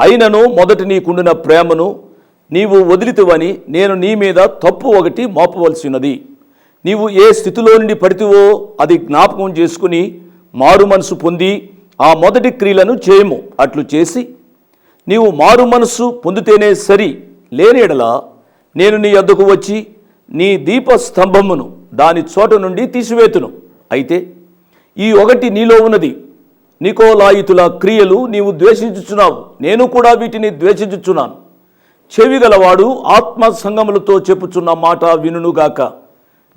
అయినను మొదటి నీకుండిన ప్రేమను నీవు వదిలితువని నేను నీ మీద తప్పు ఒకటి మోపవలసినది నీవు ఏ స్థితిలో నుండి పడితివో అది జ్ఞాపకం చేసుకుని మారు మనసు పొంది ఆ మొదటి క్రియలను చేయము. అట్లు చేసి నీవు మారు మనస్సు పొందితేనే సరి. లేని నేను నీ వద్దకు వచ్చి నీ దీప స్తంభమును దాని చోట నుండి తీసివేతును. అయితే ఈ ఒకటి నీలో ఉన్నది. నికోలాయితుల క్రియలు నీవు ద్వేషించుచున్నావు. నేను కూడా వీటిని ద్వేషించుచున్నాను. చెవి గలవాడు ఆత్మ సంగములతో చెప్పుచున్న మాట వినుగాక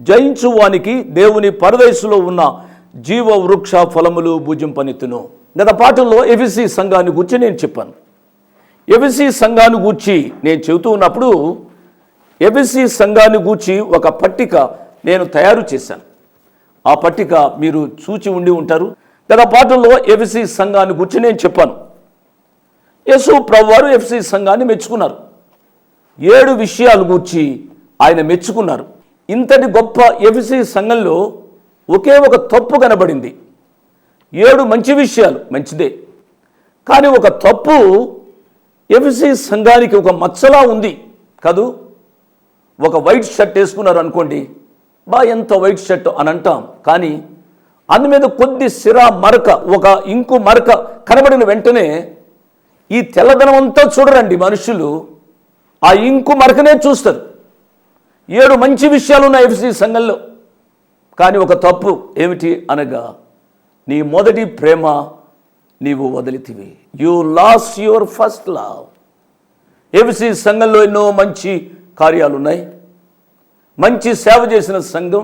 జయించు వానికి దేవుని పరదేశులో ఉన్న జీవ వృక్ష ఫలములు భుజింపనెత్తును. గత పాటల్లో ఎఫిసి సంఘాన్ని గురించి నేను చెప్పాను. ఎఫిసి సంఘాన్ని గూర్చి నేను చెబుతూ ఉన్నప్పుడు ఎఫిసి సంఘాన్ని గూర్చి ఒక పట్టిక నేను తయారు చేశాను. ఆ పట్టిక మీరు చూచి ఉండి ఉంటారు. గత పాటల్లో ఎఫ్సి సంఘాన్ని గురించి నేను చెప్పాను. యేసు ప్రభువారు ఎఫ్సి సంఘాన్ని మెచ్చుకున్నారు. ఏడు విషయాలు గూర్చి ఆయన మెచ్చుకున్నారు. ఇంతటి గొప్ప ఎఫ్సి సంఘంలో ఒకే ఒక తప్పు కనబడింది. ఏడు మంచి విషయాలు మంచిదే. కానీ ఒక తప్పు ఎఫ్సి సంఘానికి ఒక మచ్చలా ఉంది కాదు? ఒక వైట్ షర్ట్ వేసుకున్నారు అనుకోండి బా ఎంత వైట్ షర్ట్ అని అంటాం. కానీ అందు మీద కొద్ది సిరా మరక ఒక ఇంకు మరక కనబడిన వెంటనే ఈ తెల్లదనం అంతా చూడరండి మనుషులు. ఆ ఇంకు మరకనే చూస్తారు. ఏడు మంచి విషయాలు ఉన్నాయి ఎఫ్సి సంఘంలో. కానీ ఒక తప్పు ఏమిటి అనగా నీ మొదటి ప్రేమ నీవు వదిలితివి. You lost your first love FC సంఘంలో ఎన్నో మంచి కార్యాలు ఉన్నాయి మంచి సేవ చేసిన సంఘం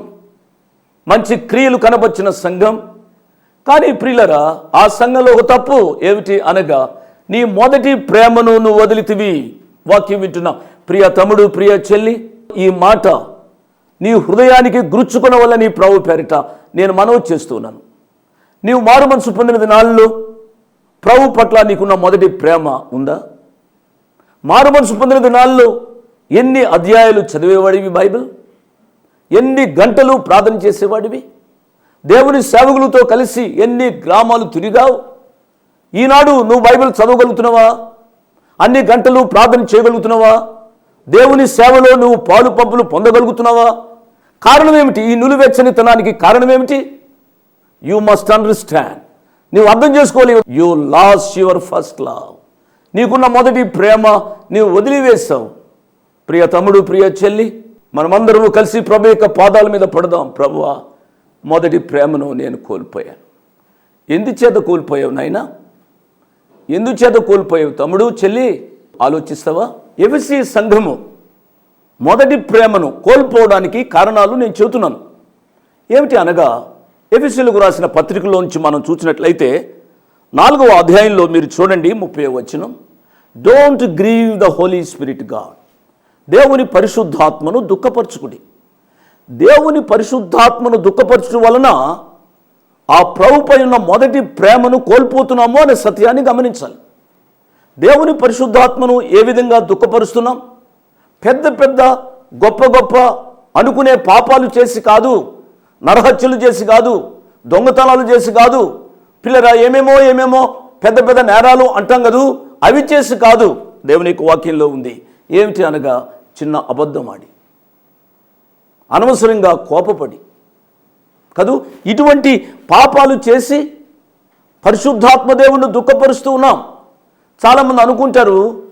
మంచి క్రియలు కనబచ్చిన సంఘం. కానీ ప్రియులరా ఆ సంఘంలో ఒక తప్పు ఏమిటి అనగా నీ మొదటి ప్రేమను నువ్వు వదిలితివి. వాక్యం వింటున్నా. ప్రియ తమ్ముడు ప్రియ చెల్లి ఈ మాట నీ హృదయానికి గురుచుకున్న వల్ల నీ ప్రభు పేరిట నేను మనవి చేస్తున్నాను. నీవు మారు మనసు పొందిన దినాల్లో ప్రభు పట్ల నీకున్న మొదటి ప్రేమ ఉందా? మారు మనసు పొందిన దినాల్లో ఎన్ని అధ్యాయాలు చదివేవాడివి బైబిల్? ఎన్ని గంటలు ప్రార్థన చేసేవాడివి? దేవుని సేవకులతో కలిసి ఎన్ని గ్రామాలు తిరిగావు? ఈనాడు నువ్వు బైబిల్ చదవగలుగుతున్నావా? అన్ని గంటలు ప్రార్థన చేయగలుగుతున్నావా? దేవుని సేవలో నువ్వు పాలు పంపులు పొందగలుగుతున్నావా? కారణం ఏమిటి? ఈ నులివెచ్చనితనానికి కారణం ఏమిటి? యూ మస్ట్ అండర్స్టాండ్ నువ్వు అర్థం చేసుకోలేవు you lost your first love నీకున్న మొదటి ప్రేమ నీవు వదిలివేశావు. ప్రియ తమ్ముడు ప్రియ చెల్లి మనమందరము కలిసి ప్రభు యొక్క పాదాల మీద పడదాం. ప్రభువా మొదటి ప్రేమను నేను కోల్పోయాను. ఎందుచేత కోల్పోయావు నాయనా? ఎందుచేత కోల్పోయావు తమ్ముడు చెల్లి? ఆలోచిస్తావా? ఎఫ్సి సంఘము మొదటి ప్రేమను కోల్పోవడానికి కారణాలు నేను చెబుతున్నాను. ఏమిటి అనగా ఎఫ్ఎస్సీలకు రాసిన పత్రికలోంచి మనం చూసినట్లయితే నాలుగవ అధ్యాయంలో మీరు చూడండి ముప్పై వచ్చినం don't grieve the holy spirit god దేవుని పరిశుద్ధాత్మను దుఃఖపరచుకుడి. దేవుని పరిశుద్ధాత్మను దుఃఖపరచడం వలన ఆ ప్రభుపై ఉన్న మొదటి ప్రేమను కోల్పోతున్నామో అనే సత్యాన్ని గమనించాలి. దేవుని పరిశుద్ధాత్మను ఏ విధంగా దుఃఖపరుస్తున్నాం? పెద్ద పెద్ద గొప్ప గొప్ప అనుకునే పాపాలు చేసి కాదు నరహత్యలు చేసి కాదు దొంగతనాలు చేసి కాదు పిల్లరా ఏమేమో ఏమేమో పెద్ద పెద్ద నేరాలు అంటాం కదూ అవి చేసి కాదు దేవుని యొక్క వాక్యంలో ఉంది. ఏమిటి అనగా చిన్న అబద్ధం ఆడి అనవసరంగా కోపపడి. కదూ? ఇటువంటి పాపాలు చేసి పరిశుద్ధాత్మదేవుణ్ణి దుఃఖపరుస్తూ ఉన్నాం. చాలామంది అనుకుంటారు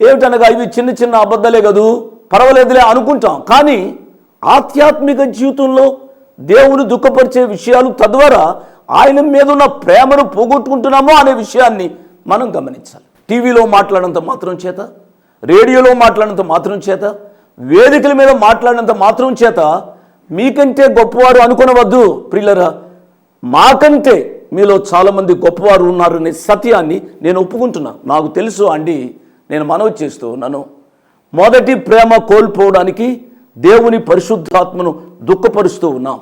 ఏమిటనగా ఇవి చిన్న చిన్న అబద్ధాలే కదూ? పర్వాలేదులే అనుకుంటాం. కానీ ఆధ్యాత్మిక జీవితంలో దేవుని దుఃఖపరిచే విషయాలు తద్వారా ఆయన మీద ఉన్న ప్రేమను పోగొట్టుకుంటున్నామో అనే విషయాన్ని మనం గమనించాలి. టీవీలో మాట్లాడినంత మాత్రం చేత రేడియోలో మాట్లాడినంత మాత్రం చేత వేదికల మీద మాట్లాడినంత మాత్రం చేత మీకంటే గొప్పవారు అనుకునవద్దు ప్రిల్లరా మాకంటే మీలో చాలామంది గొప్పవారు ఉన్నారనే సత్యాన్ని నేను ఒప్పుకుంటున్నా. నాకు తెలుసు అండి నేను మనవి చేస్తూ ఉన్నాను. మొదటి ప్రేమ కోల్పోవడానికి దేవుని పరిశుద్ధాత్మను దుఃఖపరుస్తూ ఉన్నాం.